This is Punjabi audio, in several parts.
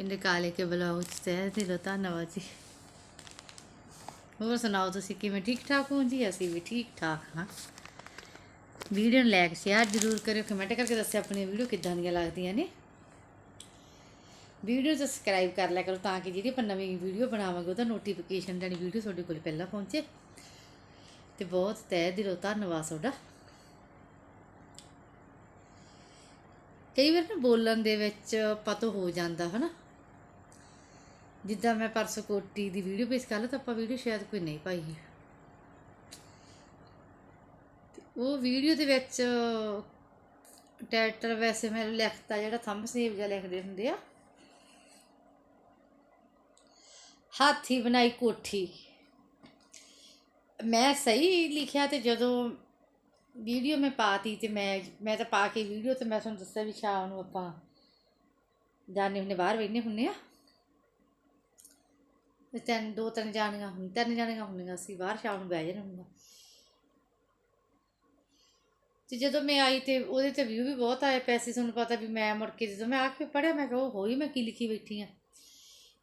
ਪਿੰਡ ਕਾਲੇ ਕੇ ਬਲੌਗ ਚ ਤਹਿ ਦਿਲੋਂ ਧੰਨਵਾਦ ਜੀ। ਹੋਰ ਸੁਣਾਓ ਤੁਸੀਂ, ਕਿਵੇਂ ਠੀਕ ਠਾਕ ਹੋ ਜੀ? ਅਸੀਂ ਵੀ ਠੀਕ ਠਾਕ ਹਾਂ। ਵੀਡੀਓ ਨੂੰ ਲਾਈਕ ਸ਼ੇਅਰ ਜ਼ਰੂਰ ਕਰਿਓ ਕਮੈਂਟ ਕਰਕੇ ਦੱਸਿਓ ਆਪਣੀ ਵੀਡੀਓ ਕਿੱਦਾਂ ਦੀਆਂ ਲੱਗਦੀਆਂ ਨੇ। ਵੀਡੀਓ ਸਬਸਕ੍ਰਾਈਬ ਕਰ ਲਿਆ ਕਰੋ ਤਾਂ ਕਿ ਜਿਹੜੀ ਆਪਾਂ ਨਵੀਂ ਵੀਡੀਓ ਬਣਾਵਾਂਗੇ, ਉਹਦਾ ਨੋਟੀਫਿਕੇਸ਼ਨ ਜਾਨੀ ਵੀਡੀਓ ਤੁਹਾਡੇ ਕੋਲ ਪਹਿਲਾਂ ਪਹੁੰਚੇ। ਤੇ ਬਹੁਤ ਤਹਿ ਦਿਲੋਂ ਧੰਨਵਾਦ ਤੁਹਾਡਾ। ਕਈ ਵਾਰ ਨਾ ਬੋਲਣ ਦੇ ਵਿੱਚ ਪਤ ਹੋ ਜਾਂਦਾ, ਹਨਾ? ਜਿੱਦਾਂ ਮੈਂ ਪਰਸੋਂ ਕੋਟੀ ਦੀ ਵੀਡੀਓ ਪੇਸ਼ ਕਰ ਲਾ ਤਾਂ ਆਪਾਂ ਵੀਡੀਓ ਸ਼ਾਇਦ ਕੋਈ ਨਹੀਂ ਪਾਈ ਉਹ ਵੀਡੀਓ ਦੇ ਵਿੱਚ ਟੈਟਰ ਵੈਸੇ ਮੈਂ ਲਿਖਤਾ, ਜਿਹੜਾ ਥੰਬ ਥੰਬਨੇਲ ਜਿਹਾ ਲਿਖਦੇ ਹੁੰਦੇ ਆ। ਹਾਥੀ ਬਣਾਈ ਕੋਠੀ। ਮੈਂ ਸਹੀ ਲਿਖਿਆ ਤੇ ਜਦੋਂ ਵੀਡੀਓ ਮੈਂ ਪਾਤੀ ਤੇ ਮੈਂ ਮੈਂ ਤਾਂ ਪਾ ਕੇ ਵੀਡੀਓ ਤੇ ਮੈਂ ਤੁਹਾਨੂੰ ਦੱਸਿਆ ਵੀ ਸ਼ਾਮ ਨੂੰ ਆਪਾਂ ਜਾਣੇ ਹੁੰਨੇ ਬਾਹਰ ਵੇਖਨੇ ਹੁੰਨੇ ਆ। ਤਿੰਨ, ਦੋ, ਤਿੰਨ ਜਾਣੀਆਂ ਹੁਣ ਤਿੰਨ ਜਾਣੀਆਂ ਹੁੰਦੀਆਂ ਸੀ, ਬਾਹਰ ਸ਼ਾਮ ਨੂੰ ਬਹਿ ਜਾਣਾ ਹੁੰਦਾ। ਤੇ ਜਦੋਂ ਮੈਂ ਆਈ ਤੇ ਉਹਦੇ ਤੇ ਵਿਊ ਵੀ ਬਹੁਤ ਆਏ, ਪੈਸੇ ਤੁਹਾਨੂੰ ਪਤਾ ਵੀ ਮੈਂ ਮੁੜ ਕੇ ਜਦੋਂ ਮੈਂ ਆ ਕੇ ਪੜਿਆ ਮੈਂ ਕਿਹਾ ਉਹ ਹੋਈ ਮੈਂ ਕੀ ਲਿਖੀ ਬੈਠੀ ਆ?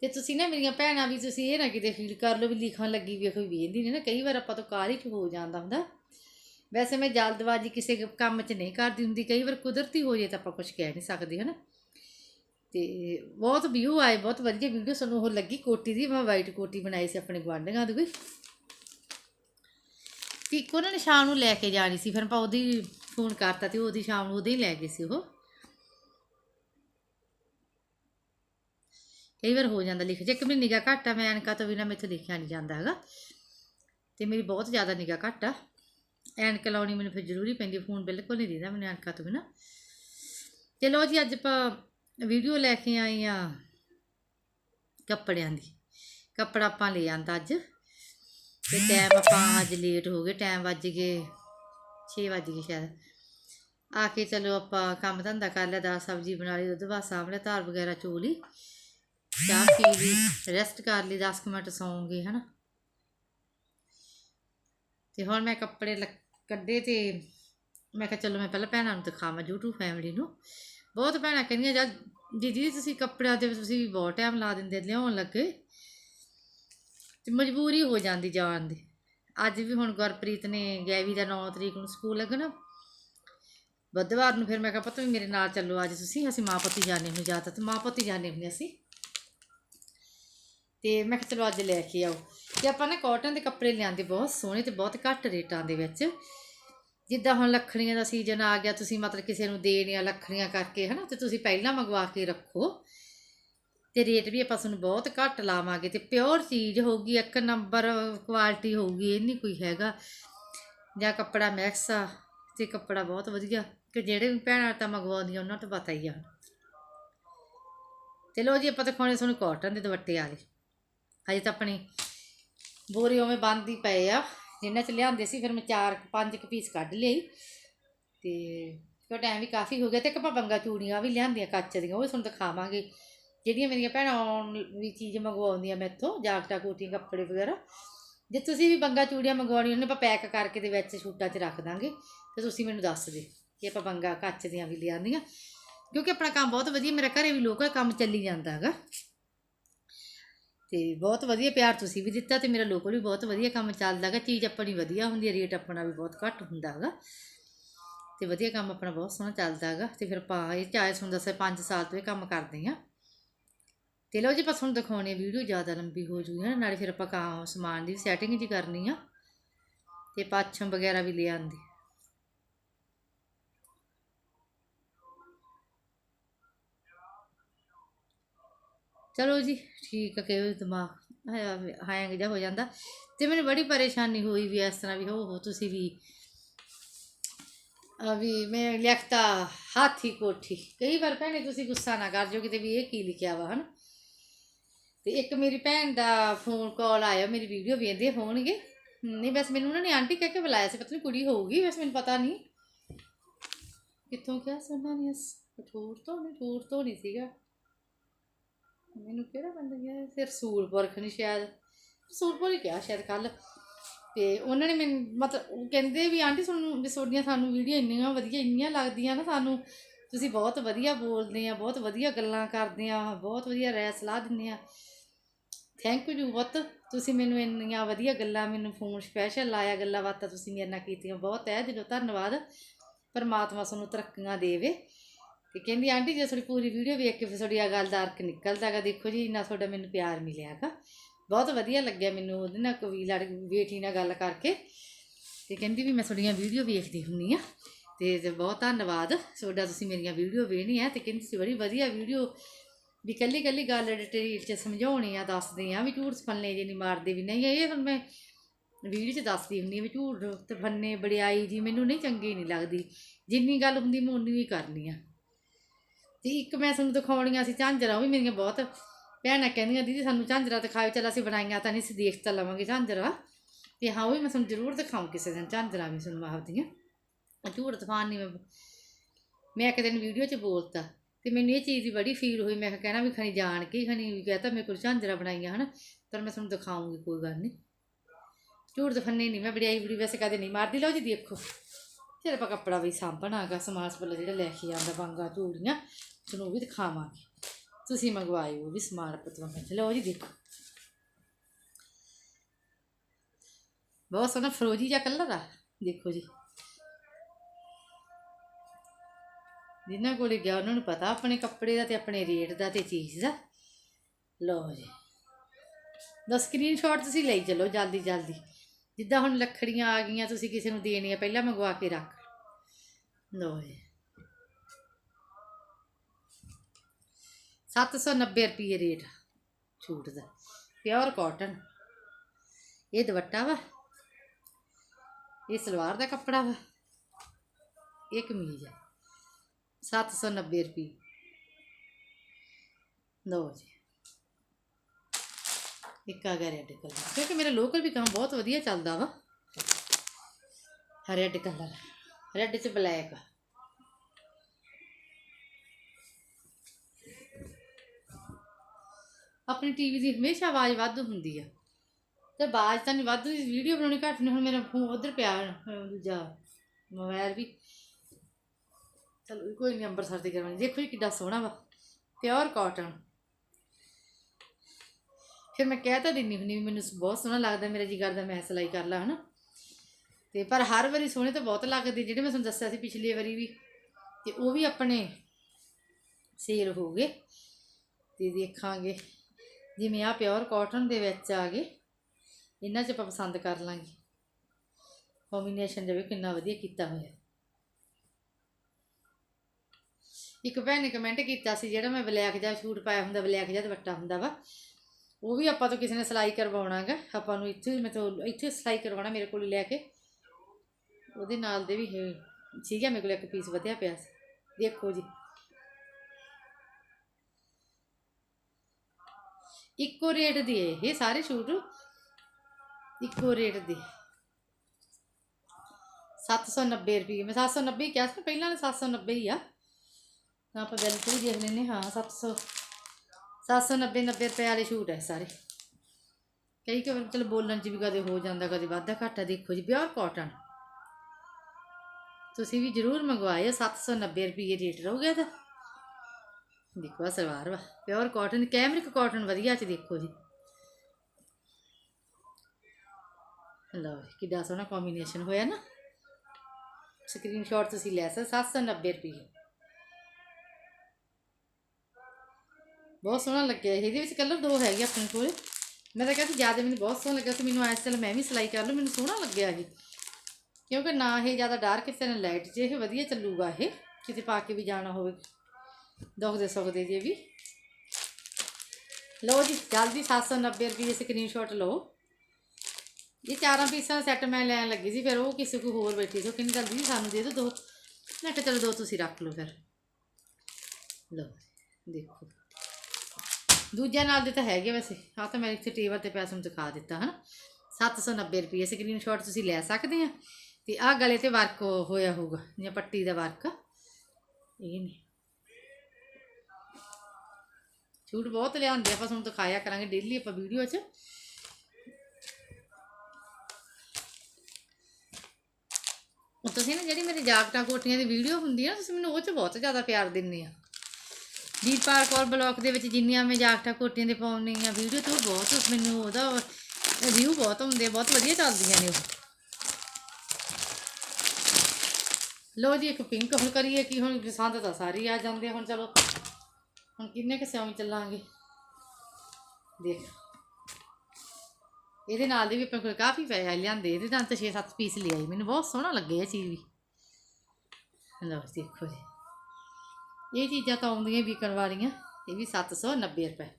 ਤੇ ਤੁਸੀਂ ਨਾ ਮੇਰੀਆਂ ਭੈਣਾਂ ਵੀ ਤੁਸੀਂ ਇਹ ਨਾ ਕਿਤੇ ਫੀਲ ਕਰ ਲਓ ਵੀ ਲਿਖਣ ਲੱਗੀ ਵੀ ਕੋਈ ਵੇਖਦੀ ਨਹੀਂ ਨਾ, ਕਈ ਵਾਰ ਆਪਾਂ ਤੋਂ ਕਾਹਲੀ ਚ ਹੋ ਜਾਂਦਾ ਹੁੰਦਾ। ਵੈਸੇ ਮੈਂ ਜਲਦਬਾਜ਼ੀ ਕਿਸੇ ਕੰਮ 'ਚ ਨਹੀਂ ਕਰਦੀ ਹੁੰਦੀ, ਕਈ ਵਾਰ ਕੁਦਰਤੀ ਹੋ ਜੇ ਤਾਂ ਆਪਾਂ ਕੁਝ ਕਹਿ ਨਹੀਂ ਸਕਦੇ, ਹਨਾ? ਤੇ ਬਹੁਤ ਵਿਊ ਆਏ, ਬਹੁਤ ਵਧੀਆ ਵੀਡੀਓ ਸਾਨੂੰ ਉਹ ਲੱਗੀ ਕੋਟੀ ਦੀ, ਮੈਂ ਵਾਈਟ ਕੋਟੀ ਬਣਾਈ ਸੀ ਆਪਣੇ ਗੁਆਂਢੀਆਂ ਦੀ ਕੋਈ ਤੇ ਇੱਕ ਉਹਨਾਂ ਨੇ ਸ਼ਾਮ ਨੂੰ ਲੈ ਕੇ ਜਾਣੀ ਸੀ, ਫਿਰ ਆਪਾਂ ਉਹਦੀ ਫੋਨ ਕਰਤਾ ਤੇ ਉਹਦੀ ਸ਼ਾਮ ਨੂੰ ਉਹਦੇ ਹੀ ਲੈ ਗਏ ਸੀ ਉਹ। ਕਈ ਵਾਰ ਹੋ ਜਾਂਦਾ ਲਿਖ, ਜੇ ਇੱਕ ਮੇਰੀ ਨਿਗਾਹ ਘੱਟ ਆ, ਮੈਂ ਐਨਕਾ ਤੋਂ ਬਿਨਾਂ ਮੈਥੋਂ ਲਿਖਿਆ ਨਹੀਂ ਜਾਂਦਾ ਹੈਗਾ। ਤੇ ਮੇਰੀ ਬਹੁਤ ਜ਼ਿਆਦਾ ਨਿਗਾਹ ਘੱਟ ਆ। ਐਨਕ ਲਾਉਣੀ ਮੈਨੂੰ ਫਿਰ ਜ਼ਰੂਰੀ ਪੈਂਦੀ ਫੋਨ ਬਿਲਕੁਲ ਨਹੀਂ ਦਿੰਦਾ ਮੈਨੂੰ ਐਨਕਾ ਤੋਂ ਬਿਨਾਂ। ਚਲੋ ਜੀ, ਅੱਜ ਆਪਾਂ ਵੀਡੀਓ ਲੈ ਕੇ ਆਈ ਆ ਕੱਪੜਿਆਂ ਦੀ। ਕੱਪੜਾ ਆਪਾਂ ਲੈ ਆਂਦਾ ਅੱਜ। ਤੇ ਟਾਈਮ ਆਪਾਂ ਅੱਜ ਲੇਟ ਹੋ ਗਏ ਟਾਈਮ ਵੱਜ ਗਏ 6 ਵੱਜ ਗਏ ਸ਼ਾਇਦ। ਆ ਕੇ ਚਲੋ ਆਪਾਂ ਕੰਮ ਧੰਦਾ ਕਰ ਲਿਆ, ਦਾਲ ਸਬਜ਼ੀ ਬਣਾ ਲਈ, ਦੁੱਧ ਬਾਅਦ ਸਾਂਭ ਧਾਰ ਵਗੈਰਾ ਚੋ ਲਈ। ਚਾਹ ਪੀ ਲਈ ਰੈਸਟ ਕਰ ਲਈ 10 ਕੁ ਮਿੰਟ ਸੌਂਗੇ ਹਨਾ। ਤੇ ਹੁਣ ਮੈਂ ਕੱਪੜੇ ਲ- ਕੱਢੇ ਤੇ ਮੈਂ ਕਿਹਾ ਚਲੋ ਮੈਂ ਪਹਿਲਾਂ ਭੈਣਾਂ ਨੂੰ ਦਿਖਾਵਾਂ, YouTube ਫੈਮਿਲੀ ਨੂੰ। ਬਹੁਤ ਭੈਣਾਂ ਕਹਿੰਦੀਆਂ, ਜਦ ਦੀਦੀ ਤੁਸੀਂ ਕੱਪੜਿਆਂ ਤੇ ਤੁਸੀਂ ਬਹੁਤ ਟਾਈਮ ਲਾ ਦਿੰਦੇ, ਲਿਆਉਣ ਲੱਗੇ ਤੇ ਮਜਬੂਰੀ ਹੋ ਜਾਂਦੀ ਜਾਣ ਦੀ। ਅੱਜ ਵੀ ਹੁਣ ਗੁਰਪ੍ਰੀਤ ਨੇ ਗੈਵੀ ਦਾ 9 ਤਰੀਕ ਨੂੰ ਸਕੂਲ ਲੱਗਣਾ। ਬੁੱਧਵਾਰ ਨੂੰ ਫਿਰ ਮੈਂ ਕਿਹਾ, ਪਤਾ ਵੀ ਮੇਰੇ ਨਾਲ ਚੱਲੋ ਅੱਜ ਤੁਸੀਂ, ਅਸੀਂ ਮਾਪਤੀ ਜਾਣੇ ਨੂੰ ਜ਼ਿਆਦਾ ਤੇ ਮਾਪਤੀ ਜਾਣੇ ਹੁੰਦੇ ਅਸੀਂ। ਤੇ ਮੈਂ ਕਿਹਾ, ਚਲੋ ਅੱਜ ਲੈ ਕੇ ਆਓ। ਤੇ ਆਪਾਂ ਨਾ ਕਾਟਨ ਦੇ ਕੱਪੜੇ ਲਿਆਂਦੇ, ਬਹੁਤ ਸੋਹਣੇ ਤੇ ਬਹੁਤ ਘੱਟ ਰੇਟਾਂ ਦੇ ਵਿੱਚ। ਜਿੱਦਾਂ ਹੁਣ ਲੱਖੜੀਆਂ ਦਾ ਸੀਜ਼ਨ ਆ ਗਿਆ, ਤੁਸੀਂ ਮਤਲਬ ਕਿਸੇ ਨੂੰ ਦੇਣੀਆਂ ਲੱਖੜੀਆਂ ਕਰਕੇ, ਹਨਾ, ਤੇ ਤੁਸੀਂ ਪਹਿਲਾਂ ਮੰਗਵਾ ਕੇ ਰੱਖੋ। ਤੇ ਰੇਟ ਵੀ ਆਪਾਂ ਤੁਹਾਨੂੰ ਬਹੁਤ ਘੱਟ ਲਾਵਾਂਗੇ, ਤੇ ਪਿਓਰ ਚੀਜ਼ ਹੋਊਗੀ, ਇੱਕ ਨੰਬਰ ਕੁਆਲਿਟੀ ਹੋਊਗੀ, ਇਹ ਨਹੀਂ ਕੋਈ ਹੈਗਾ। ਜਾਂ ਕੱਪੜਾ ਮੈਕਸ ਆ, ਤੇ ਕੱਪੜਾ ਬਹੁਤ ਵਧੀਆ ਕਿ ਜਿਹੜੇ ਵੀ ਭੈਣਾਂ ਤਾਂ ਮੰਗਵਾਉਂਦੀਆਂ, ਉਹਨਾਂ ਤੋਂ ਪਤਾ ਹੀ ਆ। ਚਲੋ ਜੀ, ਆਪਾਂ ਦਿਖਾਉਣੇ ਤੁਹਾਨੂੰ ਕਾਟਨ ਦੇ ਦੁਪੱਟੇ ਵਾਲੇ। ਹਜੇ ਤਾਂ ਆਪਣੀ ਬੋਰੀ ਉਵੇਂ ਬੰਦ ਹੀ ਪਏ ਆ। ਜਿੰਨਾਂ ਚ ਲਿਆਂਦੇ ਸੀ, ਫਿਰ ਮੈਂ ਚਾਰ ਪੰਜ ਕੁ ਪੀਸ ਕੱਢ ਲਈ ਤੇ ਕਿਉਂ ਟਾਈਮ ਵੀ ਕਾਫੀ ਹੋ ਗਿਆ ਤੇ ਇੱਕ ਆਪਾਂ ਬੰਗਾ ਚੂੜੀਆਂ ਵੀ ਲਿਆਂਦੀਆਂ, ਕੱਚ ਦੀਆਂ, ਉਹ ਵੀ ਤੁਹਾਨੂੰ ਦਿਖਾਵਾਂਗੇ। ਜਿਹੜੀਆਂ ਮੇਰੀਆਂ ਭੈਣਾਂ ਆਉਣ ਵੀ ਚੀਜ਼ ਮੰਗਵਾਉਂਦੀਆਂ ਮੈਥੋਂ, ਜਾਕਟਾ, ਕੋਟੀਆਂ, ਕੱਪੜੇ ਵਗੈਰਾ। ਜੇ ਤੁਸੀਂ ਵੀ ਬੰਗਾ ਚੂੜੀਆਂ ਮੰਗਵਾਉਣੀਆਂ ਉਹਨੇ ਆਪਾਂ ਪੈਕ ਕਰਕੇ ਦੇ ਵਿੱਚ ਛੂਟਾਂ 'ਚ ਰੱਖ ਦਾਂਗੇ। ਤੇ ਤੁਸੀਂ ਮੈਨੂੰ ਦੱਸ ਦਿਓ ਕਿ ਆਪਾਂ ਬੰਗਾ ਕੱਚ ਦੀਆਂ ਵੀ ਲਿਆਂਦੀਆਂ। ਕਿਉਂਕਿ ਆਪਣਾ ਕੰਮ ਬਹੁਤ ਵਧੀਆ, ਮੇਰਾ ਘਰੇ ਵੀ ਲੋਕਲ ਕੰਮ ਚੱਲੀ ਜਾਂਦਾ ਹੈਗਾ। ਤੇ ਬਹੁਤ ਵਧੀਆ ਪਿਆਰ ਤੁਸੀਂ ਵੀ ਦਿੱਤਾ ਤੇ ਮੇਰਾ ਲੋਕਲ ਵੀ ਬਹੁਤ ਵਧੀਆ ਕੰਮ ਚੱਲਦਾ ਹੈਗਾ ਚੀਜ਼ ਆਪਣੀ ਵਧੀਆ ਹੁੰਦੀ ਹੈ ਰੇਟ ਆਪਣਾ ਵੀ ਬਹੁਤ ਘੱਟ ਹੁੰਦਾ ਹੈਗਾ ਤੇ ਵਧੀਆ ਕੰਮ ਆਪਣਾ ਬਹੁਤ ਸੋਹਣਾ ਚੱਲਦਾ ਹੈਗਾ ਤੇ ਫਿਰ ਆਪਾਂ ਇਹ ਚਾਹੇ ਤੁਹਾਨੂੰ ਦੱਸਿਆ 5 ਸਾਲ ਤੋਂ ਇਹ ਕੰਮ ਕਰਦੇ ਹਾਂ ਤੇ ਲਓ ਜੀ, ਆਪਾਂ ਤੁਹਾਨੂੰ ਦਿਖਾਉਣੇ ਵੀਡੀਓ ਜ਼ਿਆਦਾ ਲੰਬੀ ਹੋ ਜੂਗੀ ਹੈ ਨਾਲੇ ਫਿਰ ਆਪਾਂ ਕੰਮ ਸਮਾਨ ਦੀ ਸੈਟਿੰਗ ਜੀ ਕਰਨੀ ਆ। ਤੇ ਪਾਛਮ ਵਗੈਰਾ ਵੀ ਲੈ ਆਂਦੇ। ਚਲੋ ਜੀ, ਠੀਕ ਆ ਕਿ ਦਿਮਾਗ ਹੈਂਗ ਜਿਹਾ ਹੋ ਜਾਂਦਾ। ਤੇ ਮੈਨੂੰ ਬੜੀ ਪਰੇਸ਼ਾਨੀ ਹੋਈ ਵੀ ਇਸ ਤਰ੍ਹਾਂ ਵੀ, ਹੋ ਹੋ, ਤੁਸੀਂ ਵੀ। ਆ ਮੈਂ ਲਿਖਤਾ ਹਾਥੀ ਕੋਠੀ। ਕਈ ਵਾਰ ਭੈਣੇ ਤੁਸੀਂ ਗੁੱਸਾ ਨਾ ਕਰ ਜਿਓ ਕਿਤੇ ਵੀ ਇਹ ਕੀ ਲਿਖਿਆ ਵਾ, ਹਨ? ਤੇ ਇੱਕ ਮੇਰੀ ਭੈਣ ਦਾ ਫੋਨ ਕਾਲ ਆਇਆ, ਮੇਰੀ ਵੀਡੀਓ ਵੇਖਦੇ ਹੋਣਗੇ। ਨਹੀਂ, ਬਸ ਮੈਨੂੰ ਉਹਨਾਂ ਨੇ ਆਂਟੀ ਕਹਿ ਕੇ ਬੁਲਾਇਆ ਸੀ, ਪਤਾ ਨਹੀਂ ਕੁੜੀ ਹੋਊਗੀ, ਬਸ ਮੈਨੂੰ ਪਤਾ ਨਹੀਂ ਕਿੱਥੋਂ ਕਿਹਾ ਸੀ ਉਹਨਾਂ ਨੇ? ਠੂਰ ਤੋਂ ਨਹੀਂ ਠੂਰ ਤੋਂ ਨਹੀਂ ਸੀਗਾ। ਮੈਨੂੰ ਕਿਹੜਾ ਬੰਦਾ ਗਿਆ? ਫਿਰ ਸੂਲਪੁਰ ਖਣੀ ਸ਼ਾਇਦ। ਸੂਲਪੁਰ ਹੀ ਕਿਹਾ ਸ਼ਾਇਦ ਕੱਲ ਤੇ ਉਹਨਾਂ ਨੇ ਮੈਨੂੰ ਮਤਲਬ ਉਹ ਕਹਿੰਦੇ ਵੀ, ਆਂਟੀ ਤੁਹਾਨੂੰ ਵੀ ਤੁਹਾਡੀਆਂ ਸਾਨੂੰ ਵੀਡੀਓ ਇੰਨੀਆਂ ਵਧੀਆ, ਇੰਨੀਆਂ ਲੱਗਦੀਆਂ ਨਾ ਸਾਨੂੰ। ਤੁਸੀਂ ਬਹੁਤ ਵਧੀਆ ਬੋਲਦੇ ਆ, ਬਹੁਤ ਵਧੀਆ ਗੱਲਾਂ ਕਰਦੇ ਆ, ਬਹੁਤ ਵਧੀਆ ਰਾਏ ਸਲਾਹ ਦਿੰਦੇ ਆ। ਥੈਂਕ ਯੂ ਬਹੁਤ ਤੁਸੀਂ ਮੈਨੂੰ ਇੰਨੀਆਂ ਵਧੀਆ ਗੱਲਾਂ, ਮੈਨੂੰ ਫੋਨ ਸਪੈਸ਼ਲ ਲਾਇਆ ਗੱਲਾਂ ਬਾਤਾਂ ਤੁਸੀਂ ਮੇਰੇ ਨਾਲ ਕੀਤੀਆਂ। ਬਹੁਤ ਹੈ, ਦਿਲੋਂ ਧੰਨਵਾਦ। ਪਰਮਾਤਮਾ ਤੁਹਾਨੂੰ ਤਰੱਕੀਆਂ ਦੇਵੇ। ਤੇ ਕਹਿੰਦੀ, ਆਂਟੀ, ਜੇ ਤੁਹਾਡੀ ਪੂਰੀ ਵੀਡੀਓ ਵੇਖ ਕੇ ਫਿਰ ਤੁਹਾਡੀ ਆ ਗੱਲ ਦਾ ਅਰਕ ਨਿਕਲਦਾਗਾ ਦੇਖੋ ਜੀ, ਇੰਨਾ ਤੁਹਾਡਾ ਮੈਨੂੰ ਪਿਆਰ ਮਿਲਿਆਗਾ ਬਹੁਤ ਵਧੀਆ ਲੱਗਿਆ ਮੈਨੂੰ ਉਹਦੇ ਨਾਲ ਕੋਈ ਲੜ, ਬੇਟੀ ਨਾਲ ਗੱਲ ਕਰਕੇ। ਤੇ ਕਹਿੰਦੀ ਵੀ ਮੈਂ ਤੁਹਾਡੀਆਂ ਵੀਡੀਓ ਵੇਖਦੀ ਹੁੰਨੀ ਆ, ਤੇ ਬਹੁਤ ਧੰਨਵਾਦ। ਤੁਹਾਡਾ ਤੁਸੀਂ ਮੇਰੀਆਂ ਵੀਡੀਓ ਵੇਖਣੀ ਆ, ਤੇ ਕਹਿੰਦੀ ਸੀ ਬੜੀ ਵਧੀਆ ਵੀਡੀਓ ਵੀ ਕੱਲੀ ਕੱਲੀ ਗੱਲ ਡਿਟੇਲ ਚ ਸਮਝਾਉਣੀ ਆ, ਦੱਸਦੇ ਆ ਵੀ ਝੂਠ ਫੰਨੇ ਜੇ ਨਹੀਂ ਮਾਰਦੇ ਵੀ ਨਹੀਂ। ਇਹ ਹੁਣ ਮੈਂ ਵੀਡੀਓ ਚ ਦੱਸਦੀ ਹੁੰਨੀ ਆ ਵੀ ਝੂਠ ਤੇ ਫੰਨੇ ਬੜਿਆਈ ਜੀ ਮੈਨੂੰ ਨਹੀਂ ਚੰਗੀ ਨਹੀਂ ਲੱਗਦੀ। ਜਿੰਨੀ ਗੱਲ ਹੁੰਦੀ ਮੈਂ ਉਨੀ ਹੀ ਕਰਨੀ ਆ। ਤੇ ਇੱਕ ਮੈਂ ਤੁਹਾਨੂੰ ਦਿਖਾਉਣੀਆਂ ਸੀ ਝਾਂਜਰਾਂ, ਉਹ ਵੀ ਮੇਰੀਆਂ ਬਹੁਤ। ਭੈਣਾਂ ਕਹਿੰਦੀਆਂ, ਦੀਦੀ, ਸਾਨੂੰ ਝਾਂਜਰਾਂ ਦਿਖਾਓ ਚੱਲ ਅਸੀਂ ਬਣਾਈਆਂ ਤਾਂ ਨਹੀਂ ਸੀ, ਦੇਖ ਤਾਂ ਲਵਾਂਗੇ ਝਾਂਜਰਾਂ। ਤੇ ਹਾਂ, ਉਹ ਵੀ ਮੈਂ ਤੁਹਾਨੂੰ ਜ਼ਰੂਰ ਦਿਖਾਉਂ ਕਿਸੇ ਦਿਨ, ਝਾਂਜਰਾਂ ਵੀ ਤੁਹਾਨੂੰ ਆਪਦੀਆਂ। ਝੂਠ ਤੂਫਾਨ ਨਹੀਂ ਮੈਂ ਮੈਂ ਇੱਕ ਦਿਨ ਵੀਡੀਓ 'ਚ ਬੋਲਤਾ ਤੇ ਮੈਨੂੰ ਇਹ ਚੀਜ਼ ਦੀ ਬੜੀ ਫੀਲ ਹੋਈ, ਮੈਂ ਕਿਹਾ ਕਹਿਣਾ ਵੀ ਖਣੀ ਜਾਣ ਕੇ ਖਣੀ ਵੀ ਕਹਤਾ ਮੇਰੇ ਕੋਲ ਝਾਂਜਰਾਂ ਬਣਾਈਆਂ ਹਨ, ਪਰ ਮੈਂ ਤੁਹਾਨੂੰ ਦਿਖਾਉਂਗੀ ਕੋਈ ਗੱਲ ਨਹੀਂ। ਝੂਠ ਤਫੰਨੇ ਨਹੀਂ ਮੈਂ ਬੜਾਈ ਬੜੀ ਵੈਸੇ ਕਦੇ ਨਹੀਂ ਮਾਰਦੀ। ਲਓ ਜੀ, ਦੇਖੋ। ਫਿਰ ਆਪਾਂ ਕੱਪੜਾ ਵੀ ਸਾਂਭਣਾਗਾ ਸਮਾਨ ਸਪਲਾ ਜਿਹੜਾ ਲੈ ਕੇ ਆਉਂਦਾ ਬਾਂਗਾ ਚੂੜੀਆਂ ਤੁਹਾਨੂੰ ਉਹ ਵੀ ਦਿਖਾਵਾਂਗੇ। ਤੁਸੀਂ ਮੰਗਵਾਇਓ ਉਹ ਵੀ ਸਮਾਨ ਪਤਵਾ ਵਿੱਚ ਲਓ ਜੀ ਦੇਖੋ। ਬਹੁਤ ਸੋਹਣਾ ਫਰੋਜੀ ਜਿਹਾ ਕਲਰ ਆ। ਦੇਖੋ ਜੀ। ਜਿਨ੍ਹਾਂ ਕੋਲੇ ਗਿਆ ਉਹਨਾਂ ਨੂੰ ਪਤਾ ਆਪਣੇ ਕੱਪੜੇ ਦਾ ਤੇ ਆਪਣੇ ਰੇਟ ਦਾ ਤੇ ਚੀਜ਼ ਦਾ। ਲਓ ਜੀ। ਦਾ ਸਕਰੀਨਸ਼ਾਟ ਤੁਸੀਂ ਲਈ ਚੱਲੋ ਜਲਦੀ ਜਲਦੀ ਜਿੱਦਾਂ ਹੁਣ ਲੱਖੜੀਆਂ ਆ ਗਈਆਂ, ਤੁਸੀਂ ਕਿਸੇ ਨੂੰ ਦੇਣੀਆਂ, ਪਹਿਲਾਂ ਮੰਗਵਾ ਕੇ ਰੱਖ। ਲਓ ਜੀ। 790 ਰੁਪਏ ਰੇਟ ਛੂਟ ਦਾ, ਪਿਓਰ ਕਾਟਨ। ਇਹ ਦੁਪੱਟਾ ਵਾ, ਇਹ ਸਲਵਾਰ ਦਾ ਕੱਪੜਾ ਵਾ, ਇਹ ਕਮੀਜ਼ ਹੈ 790 ਰੁਪਏ। ਲਓ ਜੀ। ਇੱਕ ਆ ਗਿਆ ਰੈੱਡ ਕਲਰ ਕਿਉਂਕਿ ਮੇਰਾ ਲੋਕਲ ਵੀ ਕੰਮ ਬਹੁਤ ਵਧੀਆ ਚੱਲਦਾ ਵਾ। ਰੈੱਡ ਕਲਰ ਰੈੱਡ ਚ ਬਲੈਕ ਆਪਣੀ ਟੀਵੀ ਦੀ ਹਮੇਸ਼ਾ ਆਵਾਜ਼ ਵੱਧ ਹੁੰਦੀ ਆ। ਤੇ ਆਵਾਜ਼ ਤਾਂ ਨਹੀਂ ਵੱਧ ਵੀਡੀਓ ਬਣਾਉਣੀ ਘੱਟ ਨਹੀਂ ਹੁਣ ਮੇਰਾ ਫੋਨ ਉਧਰ ਪਿਆ ਦੂਜਾ ਮੋਬਾਈਲ ਵੀ। ਚਲੋ ਕੋਈ ਨਹੀਂ ਅੰਬਰਸਰ ਦੀ ਕਰਵਾਉਣੀ ਦੇਖੋ ਜੀ ਕਿੱਡਾ ਸੋਹਣਾ ਵਾ। ਪਿਓਰ ਕਾਟਨ ਫਿਰ ਮੈਂ ਕਹਿ ਤਾਂ ਦਿੰਨੀ ਹੁੰਨੀ ਵੀ ਮੈਨੂੰ ਬਹੁਤ ਸੋਹਣਾ ਲੱਗਦਾ ਮੇਰਾ ਜੀ ਕਰਦਾ, ਮੈਂ ਸਿਲਾਈ ਕਰ ਲਾਂ, ਹਨਾ? ਤੇ ਪਰ ਹਰ ਵਾਰੀ ਸੋਹਣੇ ਤਾਂ ਬਹੁਤ ਲੱਗਦੇ, ਜਿਹੜੇ ਮੈਂ ਤੁਹਾਨੂੰ ਦੱਸਿਆ ਸੀ ਪਿਛਲੀ ਵਾਰੀ ਵੀ, ਤੇ ਉਹ ਵੀ ਆਪਣੇ ਸੇਲ ਹੋ ਗਏ ਤੇ ਦੇਖਾਂਗੇ। ਜਿਵੇਂ ਆ ਪਿਓਰ ਕਾਟਨ ਦੇ ਵਿੱਚ ਆ ਗਏ, ਇਹਨਾਂ 'ਚ ਆਪਾਂ ਪਸੰਦ ਕਰ ਲਾਂਗੇ। ਕੰਬੀਨੇਸ਼ਨ ਜਿਵੇਂ ਕਿੰਨਾ ਵਧੀਆ ਕੀਤਾ ਹੋਇਆ। ਇੱਕ ਭੈਣ ਨੇ ਕਮੈਂਟ ਕੀਤਾ ਸੀ, ਜਿਹੜਾ ਮੈਂ ਬਲੈਕ ਜਿਹਾ ਸੂਟ ਪਾਇਆ ਹੁੰਦਾ, ਬਲੈਕ ਜਿਹਾ ਦੁਪੱਟਾ ਹੁੰਦਾ ਵਾ ਉਹ ਵੀ ਆਪਾਂ ਤੋਂ ਕਿਸੇ ਨੇ ਸਿਲਾਈ ਕਰਵਾਉਣਾਗਾ ਆਪਾਂ ਨੂੰ ਇੱਥੇ ਮੈਂ ਤੋਂ ਇੱਥੇ ਸਿਲਾਈ ਕਰਵਾਉਣਾ ਮੇਰੇ ਕੋਲ ਲੈ ਕੇ। ਉਹਦੇ ਨਾਲ ਦੇ ਵੀ ਹੈ ਸੀਗਾ ਮੇਰੇ ਕੋਲ ਇੱਕ ਪੀਸ ਵਧਿਆ ਪਿਆ ਸੀ। ਦੇਖੋ ਜੀ। ਇੱਕੋ ਰੇਟ ਦੇ ਇਹ ਸਾਰੇ ਸੂਟ। ਇੱਕੋ ਰੇਟ ਦੇ। 790 ਰੁਪਏ ਮੈਂ 790 ਕਿਹਾ ਸੀ ਨਾ, ਪਹਿਲਾਂ ਤਾਂ 790 ਹੀ ਆ। ਆਪਾਂ ਬਿਲਕੁਲ ਦੇਖ ਲੈਨੇ ਹਾਂ। 700 790 90 ਰੁਪਏ ਵਾਲੇ ਸੂਟ ਹੈ ਸਾਰੇ। ਕਈ ਕਈ ਚਲ ਬੋਲਣ ਚ ਵੀ ਕਦੇ ਹੋ ਜਾਂਦਾ, ਕਦੇ ਵਾਧਾ ਘਾਟਾ, ਦੇਖੋ ਜੀ ਪਿਓਰ ਕਾਟਨ ਤੁਸੀਂ ਵੀ ਜਰੂਰ ਮੰਗਵਾਇਓ 790 ਰੁਪਏ ਰੇਟ ਰਹੂਗਾ ਇਹਦਾ। ਦੇਖੋ ਆਹ ਸਲਵਾਰ ਵਾ ਪਿਓਰ ਕਾਟਨ ਕੈਮਰਿਕ ਕਾਟਨ ਵਧੀਆ ਚ ਦੇਖੋ ਜੀ। ਲਓ ਕਿੱਡਾ ਸੋਹਣਾ ਕੰਬੀਨੇਸ਼ਨ ਹੋਇਆ ਨਾ। ਸਕਰੀਨਸ਼ਾਟ ਤੁਸੀਂ ਲੈ ਸਕਦੇ 790 ਰੁਪਏ ਬਹੁਤ ਸੋਹਣਾ ਲੱਗਿਆ ਇਹਦੇ ਵਿੱਚ ਕਲਰ ਦੋ ਹੈਗੇ ਆਪਣੇ ਕੋਲ। ਮੈਂ ਤਾਂ ਕਹਿੰਦੀ ਜ਼ਿਆਦਾ ਮੈਨੂੰ ਬਹੁਤ ਸੋਹਣਾ ਲੱਗਿਆ ਤੇ ਮੈਨੂੰ ਐਸ ਚੱਲ ਮੈਂ ਵੀ ਸਿਲਾਈ ਕਰ ਲਵਾਂ ਮੈਨੂੰ ਸੋਹਣਾ ਲੱਗਿਆ ਇਹ। ਕਿਉਂਕਿ ਨਾ ਇਹ ਜ਼ਿਆਦਾ ਡਾਰਕ ਕਿਸੇ ਨੇ ਲਾਈਟ ਜੇ ਇਹ ਵਧੀਆ ਚੱਲੂਗਾ ਇਹ, ਕਿਤੇ ਪਾ ਕੇ ਵੀ ਜਾਣਾ ਹੋਵੇ। ਦੁਖਦੇ ਸੁਖਦੇ ਜੇ ਵੀ। ਲਓ ਜੀ, ਜਲਦੀ 790 ਰੁਪਏ ਸਕਰੀਨਸ਼ਾਟ ਲਓ। ਇਹ ਚਾਰਾਂ ਪੀਸਾਂ ਦਾ ਸੈੱਟ ਮੈਂ ਲੈਣ ਲੱਗੀ ਸੀ, ਫਿਰ ਉਹ ਕਿਸੇ ਕੋ ਹੋਰ ਬੈਠੀ ਸੀ। ਉਹ ਕਹਿੰਦੀ ਜਲਦੀ ਸਾਨੂੰ ਦੇ ਦਿਓ ਦੋ। ਮੈਂ ਕਿਹਾ, ਚਲੋ ਦੋ, ਤੁਸੀਂ ਰੱਖ ਲਓ ਫਿਰ। ਲਓ, ਦੇਖੋ। ਦੂਜਿਆਂ ਨਾਲ ਦੇ ਤਾਂ ਹੈਗੇ ਵੈਸੇ। ਆ ਤਾਂ ਮੈਂ ਇੱਥੇ ਟੇਬਲ ਤੇ ਪੈਸੇ ਨੂੰ ਦਿਖਾ ਦਿੱਤਾ, ਹਨ? 790 ਰੁਪਏ ਸਕਰੀਨਸ਼ਾਟ ਤੁਸੀਂ ਲੈ ਸਕਦੇ ਆ। ਤੇ ਆਹ ਗਲੇ ਤੇ ਵਰਕ ਹੋਇਆ ਹੋਊਗਾ, ਜਾਂ ਪੱਟੀ ਦਾ ਵਰਕ ਇਹ ਨਹੀਂ। ਛੂਟ ਬਹੁਤ ਲਿਆਉਂਦੇ ਆਪਾਂ ਤੁਹਾਨੂੰ ਦਿਖਾਇਆ ਕਰਾਂਗੇ ਡੇਲੀ ਆਪਾਂ ਵੀਡੀਓ 'ਚ। ਤੁਸੀਂ ਨਾ ਜਿਹੜੀ ਮੇਰੀ ਜਾਗਟਾਂ ਕੋਟੀਆਂ ਦੀ ਵੀਡੀਓ ਹੁੰਦੀ ਆ ਨਾ, ਤੁਸੀਂ ਮੈਨੂੰ ਉਹ 'ਚ ਬਹੁਤ ਜ਼ਿਆਦਾ ਪਿਆਰ ਦਿੰਦੇ ਆ। ਦੀਪਾਲ ਕੌਰ ਬਲੌਗ ਦੇ ਵਿੱਚ ਜਿੰਨੀਆਂ ਮੈਂ ਜਾਗਟਾ ਕੋਟੀਆਂ ਦੇ ਪਾਉਂਦੀ ਆ ਵੀਡੀਓ ਤੋਂ ਬਹੁਤ ਮੈਨੂੰ ਉਹਦਾ ਰਿਵਿਊ ਬਹੁਤ ਹੁੰਦੇ ਬਹੁਤ ਵਧੀਆ ਚੱਲਦੀਆਂ ਨੇ ਉਹ। ਲੋ ਜੀ ਇੱਕ ਪਿੰਕ ਹੁਣ ਕਰੀਏ ਕਿ ਹੁਣ ਪਸੰਦ ਤਾਂ ਸਾਰੀ ਆ ਜਾਂਦੇ ਆ, ਹੁਣ ਚਲੋ ਹੁਣ ਕਿੰਨੇ ਕੁ ਸਿਉਂ ਚੱਲਾਂਗੇ। ਦੇਖ। ਇਹਦੇ ਨਾਲ ਦੇ ਵੀ ਆਪਣੇ ਕੋਲ ਕਾਫੀ ਪੈਸੇ ਲਿਆਂਦੇ ਇਹਦੇ ਨਾਲ ਤਾਂ 6-7 ਪੀਸ ਲਿਆਈ ਮੈਨੂੰ ਬਹੁਤ ਸੋਹਣਾ ਲੱਗੇ ਇਹ ਚੀਜ਼ ਵੀ। ਲਓ ਦੇਖੋ ਜੀ। ਇਹ ਚੀਜ਼ਾਂ ਤਾਂ ਆਉਂਦੀਆਂ ਵਿਕਣ ਵਾਲੀਆਂ ਇਹ ਵੀ 790 ਰੁਪਏ।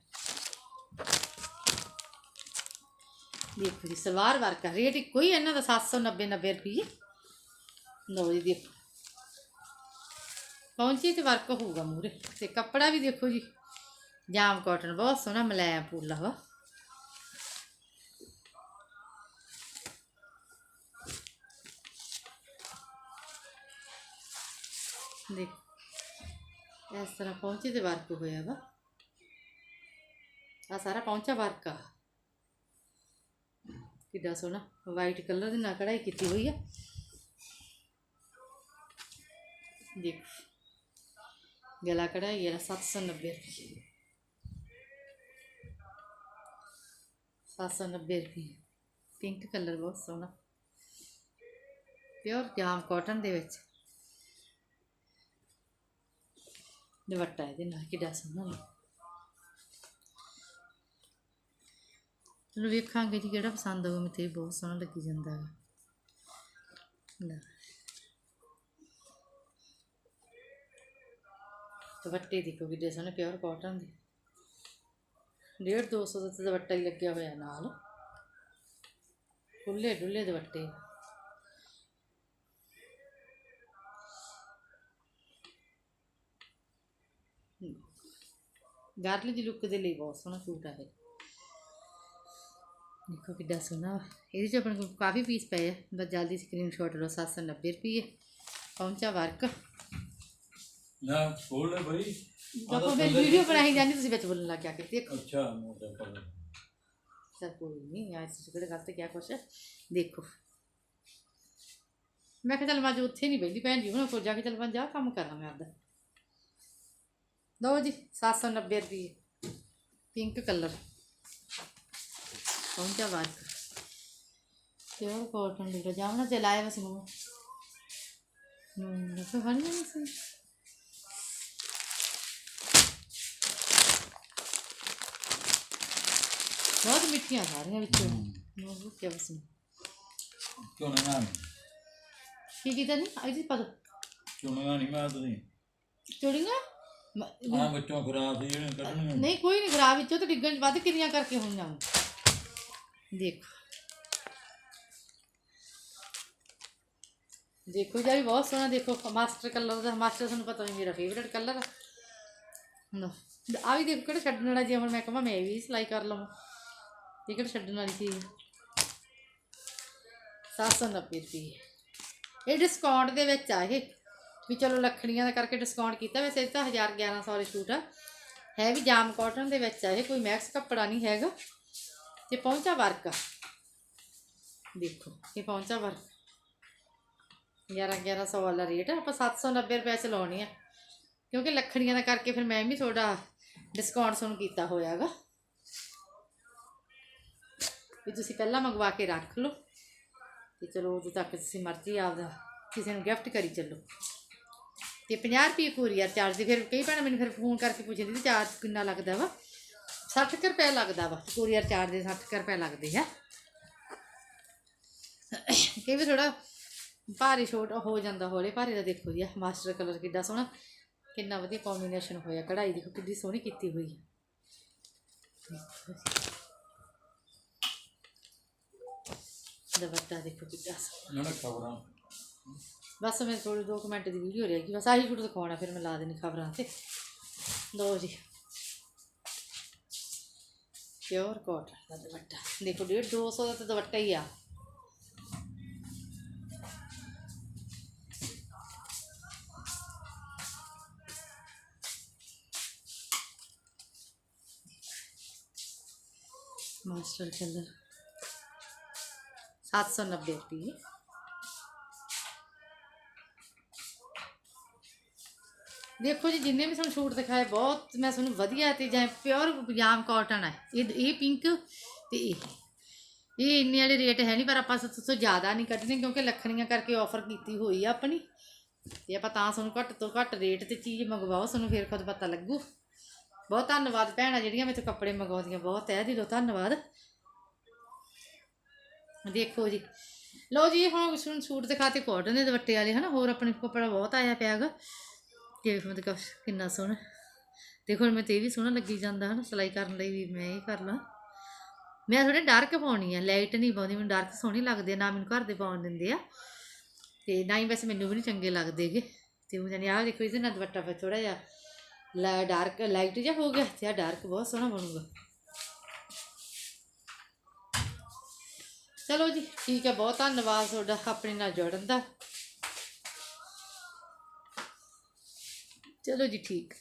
ਦੇਖੋ ਜੀ, ਸਲਵਾਰ ਵਰਕ ਹੈ ਰੇਟ ਇੱਕੋ ਹੀ ਹੈ ਇਹਨਾਂ ਦਾ 790 90 ਰੁਪਏ ਲਓ ਜੀ, ਦੇਖੋ। ਪਹੁੰਚੀ ਤੇ ਵਰਕ ਹੋਊਗਾ ਮੂਰੇ ਤੇ ਕੱਪੜਾ ਵੀ ਦੇਖੋ ਜੀ, ਜਾਮ ਕਾਟਨ ਬਹੁਤ ਸੋਹਣਾ ਮਲਾਇਆ ਪੂਲਾ ਵਾ। ਦੇਖ। ਇਸ ਤਰ੍ਹਾਂ ਪਹੁੰਚੇ ਤੇ ਵਰਕ ਹੋਇਆ ਵਾ ਆ ਸਾਰਾ ਪਹੁੰਚਾ ਵਰਕ ਆ ਕਿੱਡਾ ਸੋਹਣਾ ਵਾਈਟ ਕਲਰ ਦੇ ਨਾਲ ਕਢਾਈ ਕੀਤੀ ਹੋਈ ਆ ਦੇਖ ਗਲਾ ਕਢਾਈ ਹੈ 790 ਰੁਪਏ 790 ਰੁਪਏ ਪਿੰਕ ਕਲਰ ਬਹੁਤ ਸੋਹਣਾ ਪਿਓਰ ਜਾਮ ਕਾਟਨ ਦੇ ਵਿੱਚ ਦੁਪੱਟਾ ਇਹਦੇ ਨਾਲ ਕਿੱਡਾ ਸੋਹਣਾ ਚਲੋ ਵੇਖਾਂਗੇ ਜੀ ਕਿਹੜਾ ਪਸੰਦ ਆਊਗਾ ਮੈਨੂੰ ਤੇ ਬਹੁਤ ਸੋਹਣਾ ਲੱਗੀ ਜਾਂਦਾ ਹੈ ਦੁਪੱਟੇ ਦੇਖੋ ਕਿੱਡੇ ਸੋਹਣੇ ਪਿਓਰ ਕਾਟਨ ਦੇ ਡੇਢ ਦੋ ਸੌ ਦਾ ਤਾਂ ਦੁਪੱਟਾ ਹੀ ਲੱਗਿਆ ਹੋਇਆ ਨਾਲ ਖੁੱਲੇ ਡੁੱਲੇ ਦੁਪੱਟੇ ਗਾਰਲੀ ਦੀ ਲੁੱਕ ਦੇ ਲਈ ਬਹੁਤ ਸੋਹਣਾ ਸੂਟ ਆ ਇਹ। ਦੇਖੋ ਕਿੱਡਾ ਸੋਹਣਾ। ਇਹਦੇ ਚ ਆਪਣੇ ਕੋਲ ਕਾਫੀ ਪੀਸ ਪਏ ਆ। ਬਸ ਜਲਦੀ ਸਕਰੀਨਸ਼ਾਟ ਲਓ 790 ਰੁਪਏ ਪਹੁੰਚਾ ਵਰਕ। ਨਾ ਖੋਲ ਲੈ ਭਾਈ ਦੇਖੋ ਮੈਂ ਵੀਡੀਓ ਬਣਾਈ ਜਾਂਦੀ ਤੁਸੀਂ ਵਿੱਚ ਬੋਲਣ ਲੱਗ ਗਿਆ ਕਿ ਦੇਖੋ। ਅੱਛਾ ਸਰ ਕੋਈ ਨਹੀਂ ਯਾਰ ਇਸ ਕਿਹੜੇ ਗਲਤ ਕਿਆ ਕੁਛ ਦੇਖੋ। ਮੈਂ ਕਿਹਾ ਚੱਲ ਮੈਂ ਅੱਜ ਉੱਥੇ ਨਹੀਂ ਬੈਠੀ ਭੈਣ ਜੀ ਉਹਨਾਂ ਕੋਲ ਜਾ ਕੇ ਚੱਲ ਮੈਂ ਜਾ ਕੰਮ ਕਰਾਂ ਮੈਂ ਆਪਦਾ। ਲਓ ਜੀ 790 ਰੁਪਏ ਪਿੰਕ ਕਲਰ ਪਹੁੰਚਾ ਵਰਕ ਪਿਓਰ ਕਾਟਨ ਦੀ ਜਾਮਨਾ ਤੇ ਲਾਇਆ ਵਸ ਨੂੰ ਨੂੰ ਨਾ ਫੜ ਨਹੀਂ ਸੀ। ਬਹੁਤ ਮਿੱਠੀਆਂ ਸਾਰੀਆਂ ਵਿੱਚੋਂ। ਨੂੰ ਰੁਕਿਆ ਬਸ ਕਿਉਂ ਨਾ ਕੀ ਕੀਤਾ ਨਹੀਂ ਆਈ ਜੀ ਪਤਾ ਚੁਣਗਾ ਨਹੀਂ ਮੈਂ ਤੁਸੀਂ ਚੋੜੀਆਂ ਮ- ਆ ਬੱਚੋਂ ਖਰਾਬ ਸੀ ਇਹਨੇ ਕੱਢਣੀਆਂ ਨਹੀਂ ਕੋਈ ਨਹੀਂ ਖਰਾਬ ਵਿੱਚੋਂ ਤਾਂ ਡਿੱਗਣ 'ਚ ਵੱਧ ਕਿੰਨੀਆਂ ਕਰਕੇ ਹੋਈਆਂ। ਦੇਖੋ। ਦੇਖੋ ਜੀ ਬਹੁਤ ਸੋਹਣਾ ਦੇਖੋ ਮਾਸਟਰ ਕਲਰ ਦਾ ਮਾਸਟਰ ਤੁਹਾਨੂੰ ਪਤਾ ਵੀ ਮੇਰਾ ਫੇਵਰੇਟ ਕਲਰ ਆ। ਲਓ ਆ ਵੀ ਦੇਖੋ ਕਿਹੜਾ ਛੱਡਣ ਵਾਲਾ ਜੇ ਹੁਣ ਮੈਂ ਕਹਾਂ ਮੈਂ ਇਹ ਵੀ ਸਿਲਾਈ ਕਰ ਲਵਾਂ। ਇਹ ਕਿਹੜਾ ਛੱਡਣ ਵਾਲੀ ਚੀਜ਼ ਹੈ 790 ਰੁਪਏ ਇਹ ਡਿਸਕਾਊਂਟ ਦੇ ਵਿੱਚ ਆ ਇਹ। ਵੀ ਚਲੋ ਲੱਖੜੀਆਂ ਦਾ ਕਰਕੇ ਡਿਸਕਾਊਂਟ ਕੀਤਾ। ਵੈਸੇ ਇਹ ਤਾਂ 1000 1100 ਵਾਲੇ ਸੂਟ ਆ। ਹੈ ਵੀ ਜਾਮ ਕਾਟਨ ਦੇ ਵਿੱਚ ਆ। ਇਹ ਕੋਈ ਮੈਕਸ ਕੱਪੜਾ ਨਹੀਂ ਹੈਗਾ। ਤੇ ਪਹੁੰਚਾ ਵਰਕ। ਆ ਦੇਖੋ, ਇਹ ਪਹੁੰਚਾ ਵਰਕ। 11 1100 ਵਾਲਾ ਰੇਟ ਆ। ਆਪਾਂ 790 ਰੁਪਏ ਚ ਲਾਉਣੀ ਆ। ਕਿਉਂਕਿ ਲੱਖੜੀਆਂ ਦਾ ਕਰਕੇ ਫਿਰ ਮੈਂ ਵੀ ਥੋੜਾ ਡਿਸਕਾਊਂਟ ਤੁਹਾਨੂੰ ਕੀਤਾ ਹੋਇਆਗਾ। ਵੀ ਤੁਸੀਂ ਪਹਿਲਾਂ ਮੰਗਵਾ ਕੇ ਰੱਖ ਲਓ। ਤੇ ਚਲੋ ਉਦੋਂ ਤੱਕ ਤੁਸੀਂ ਮਰਜ਼ੀ ਆਪਦਾ ਕਿਸੇ ਨੂੰ ਗਿਫਟ ਕਰੀ ਚੱਲੋ। ਤੇ 50 ਰੁਪਏ ਕੋਰੀਅਰ ਚਾਰਜ ਦੇ। ਫਿਰ ਕਈ ਭੈਣਾਂ ਮੈਨੂੰ ਫਿਰ ਫੋਨ ਕਰਕੇ ਪੁੱਛਦੀ ਤੇ ਚਾਰਜ ਕਿੰਨਾ ਲੱਗਦਾ ਵਾ? 60 ਕੁ ਰੁਪਏ ਲੱਗਦਾ ਵਾ। ਕੋਰੀਅਰ ਚਾਰਜ ਦੇ 60 ਕੁ ਰੁਪਏ ਲੱਗਦੇ ਆ। ਕਈ ਵੀ ਥੋੜਾ ਭਾਰੀ ਛੋਟ ਹੋ ਜਾਂਦਾ, ਹੌਲੇ ਭਾਰੇ ਦਾ ਦੇਖੋ ਜੀ, ਆਹ ਮਾਸਟਰ ਕਲਰ ਕਿੱਡਾ ਸੋਹਣਾ। ਕਿੰਨਾ ਵਧੀਆ ਕੰਬੀਨੇਸ਼ਨ ਹੋਇਆ, ਕਢਾਈ ਦੇਖੋ ਕਿੰਨੀ ਸੋਹਣੀ ਕੀਤੀ ਹੋਈ ਹੈ ਦੇਖੋ ਦੁਪੱਟਾ ਦੇਖੋ ਕਿੱਡਾ ਸੋਹਣਾ। ਨਾ ਖਬਰਾਂ ਬਸ ਮੈਂ ਥੋੜੀ 2 ਮਿੰਟ ਦੀ ਵੀਡੀਓ ਰਹਿ ਗਈ, ਬਸ ਆਹੀ ਕੁਝ ਦਿਖਾਉਣਾ, ਫਿਰ ਮੈਂ ਲਾ ਦੇਣੀ ਖਬਰਾਂ ਤੇ। ਲਓ ਜੀ। ਪਿਓਰ ਕਾਟਨ ਦਾ ਦੁਪੱਟਾ। ਦੇਖੋ 150 200 ਦਾ ਤਾਂ ਦੁਪੱਟਾ ਹੀ ਆ। Master colour. 790 ਰੁਪਏ। ਦੇਖੋ ਜੀ, ਜਿੰਨੇ ਵੀ ਤੁਹਾਨੂੰ ਸੂਟ ਦਿਖਾਏ, ਬਹੁਤ ਮੈਂ ਤੁਹਾਨੂੰ ਵਧੀਆ ਤੇ ਜਾਂ ਪਿਓਰ ਪਜਾਮ ਕਾਟਨ ਹੈ ਇਹ ਇਹ ਪਿੰਕ ਤੇ ਇਹ। ਇਹ ਇੰਨੇ ਵਾਲੇ ਰੇਟ ਹੈ ਨਹੀਂ ਪਰ ਆਪਾਂ ਸੋ ਜ਼ਿਆਦਾ ਨਹੀਂ ਕੱਢਣੇ ਕਿਉਂਕਿ ਲੱਖਣੀਆਂ ਕਰਕੇ ਆਫਰ ਕੀਤੀ ਹੋਈ ਆ ਆਪਣੀ। ਤੇ ਆਪਾਂ ਤਾਂ ਤੁਹਾਨੂੰ ਘੱਟ ਤੋਂ ਘੱਟ ਰੇਟ ਤੇ ਚੀਜ਼ ਮੰਗਵਾਓ, ਤੁਹਾਨੂੰ ਫਿਰ ਖੁਦ ਪਤਾ ਲੱਗੂ। ਬਹੁਤ ਧੰਨਵਾਦ ਭੈਣਾਂ ਜਿਹੜੀਆਂ ਮੇਰੇ ਤੋਂ ਕੱਪੜੇ ਮੰਗਵਾਉਂਦੀਆਂ, ਬਹੁਤ ਤਹਿ ਦਿਲੋਂ ਧੰਨਵਾਦ। ਦੇਖੋ ਜੀ। ਲਓ ਜੀ, ਹੁਣ ਸੁਣ, ਸੂਟ ਦਿਖਾਤੇ ਕਾਟਨ ਦੇ ਦੁਪੱਟੇ ਵਾਲੇ, ਹਨਾ? ਹੋਰ ਆਪਣੇ ਕੋਲ ਕੱਪੜਾ ਬਹੁਤ ਆਇਆ ਪਿਆ ਹੈਗਾ। ਕਿ ਮਤਲਬ ਕਿੰਨਾ ਸੋਹਣਾ ਦੇਖੋ ਹੁਣ ਮੈਂ ਤੇ ਇਹ ਵੀ ਸੋਹਣਾ ਲੱਗੀ ਜਾਂਦਾ ਹਨਾ, ਸਿਲਾਈ ਕਰਨ ਲਈ ਵੀ ਮੈਂ ਇਹ ਕਰ ਲਾਂ। ਮੈਂ ਥੋੜੇ ਡਾਰਕ ਪਾਉਣੀ ਆ ਲਾਈਟ ਨਹੀਂ ਪਾਉਂਦੀ, ਮੈਨੂੰ ਡਾਰਕ ਸੋਹਣੀ ਲੱਗਦੀ ਆ, ਨਾ ਮੈਨੂੰ ਘਰ ਦੇ ਪਾਉਣ ਦਿੰਦੇ ਆ। ਤੇ ਨਾ ਹੀ ਵੈਸੇ ਮੈਨੂੰ ਵੀ ਨਹੀਂ ਚੰਗੇ ਲੱਗਦੇਗੇ ਤੇ ਉਹ ਜਾਨੀ ਆਹ ਦੇਖੋ ਇਹਦੇ ਨਾਲ ਦੁਪੱਟਾ ਫਿਰ ਥੋੜਾ ਜਿਹਾ ਲਾ ਡਾਰਕ ਲਾਈਟ ਜਿਹਾ ਹੋ ਗਿਆ ਤੇ ਆ ਡਾਰਕ ਬਹੁਤ ਸੋਹਣਾ ਬਣੂਗਾ। ਚਲੋ ਜੀ, ਠੀਕ ਹੈ, ਬਹੁਤ ਧੰਨਵਾਦ ਤੁਹਾਡਾ ਆਪਣੇ ਨਾਲ ਜੁੜਨ ਦਾ। ਚਲੋ ਜੀ ਠੀਕ